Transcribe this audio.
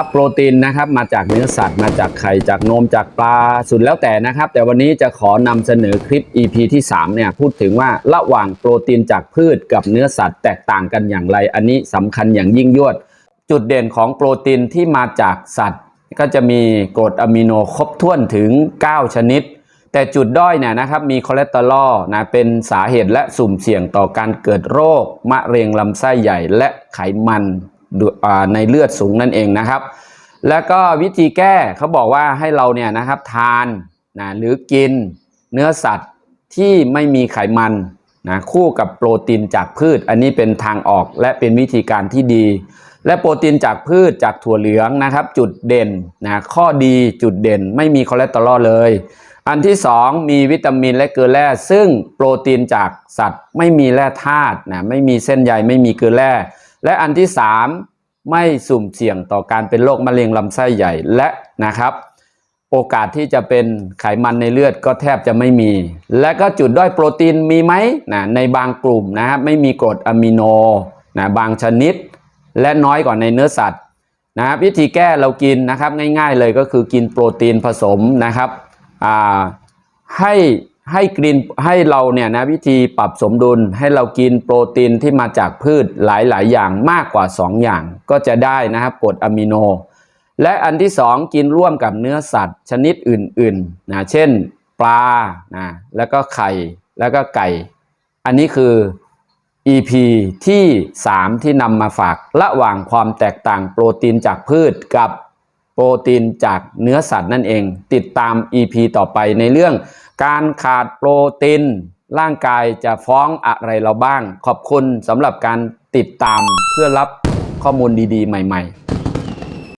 ครับโปรตีนนะครับมาจากเนื้อสัตว์มาจากไข่จากนมจากปลาสุดแล้วแต่นะครับ แต่วันนี้จะขอนำเสนอคลิป EP ที่3เนี่ยพูดถึงว่าระหว่างโปรตีนจากพืชกับเนื้อสัตว์แตกต่างกันอย่างไร อันนี้สำคัญอย่างยิ่งยวด จุดเด่นของโปรตีนที่มาจากสัตว์ ก็จะมีกรดอะมิโนครบถ้วนถึง 9 ชนิด แต่จุดด้อยเนี่ยนะครับมีคอเลสเตอรอลนะเป็นสาเหตุและสุ่มเสี่ยงต่อการเกิดโรค มะเร็งลำไส้ใหญ่และไขมัน ในเลือดสูงนั่นเองนะครับ แล้วก็วิธีแก้เขาบอกว่าให้เราเนี่ยนะครับทานนะหรือกินเนื้อสัตว์ที่ไม่มีไขมันนะคู่กับโปรตีนจากพืช อันนี้เป็นทางออกและเป็นวิธีการที่ดี และโปรตีนจากพืชจากถั่วเหลืองนะครับ จุดเด่นนะข้อดีจุดเด่นไม่มีคอเลสเตอรอลเลย อันที่สองมีวิตามินและเกลือแร่ซึ่งโปรตีนจากสัตว์ ไม่มีแร่ธาตุนะไม่มีเส้นใยไม่มีเกลือแร่ และอันที่สามไม่สุ่มเสี่ยงต่อการเป็นโรคมะเร็งลำไส้ใหญ่และนะครับ โอกาสที่จะเป็นไขมันในเลือดก็แทบจะไม่มี และก็จุดด้อยโปรตีนมีไหมนะในบางกลุ่มนะครับไม่มีกรดอะมิโนนะบางชนิด และน้อยกว่าในเนื้อสัตว์นะครับวิธีแก้เรากินนะครับง่ายๆเลยก็คือกินโปรตีนผสมนะครับให้ ให้กินให้เราเนี่ยนะวิธีปรับสมดุลให้เรากินโปรตีนที่มาจากพืชหลายๆ อย่างมากกว่า 2 อย่างก็จะได้นะครับกรดอะมิโน และอันที่สองกินร่วมกับเนื้อสัตว์ชนิดอื่นๆนะเช่นปลานะแล้วก็ไข่แล้วก็ไก่ อันนี้คือ EP ที่ 3 ที่นำมาฝากระหว่างความแตกต่างโปรตีนจากพืชกับโปรตีนจากเนื้อสัตว์นั่นเอง ติดตาม EP ต่อไปในเรื่อง การขาดโปรตีนร่างกายจะฟ้องอะไรเราบ้าง ขอบคุณสำหรับการติดตามเพื่อรับข้อมูลดีๆ ใหม่ ๆ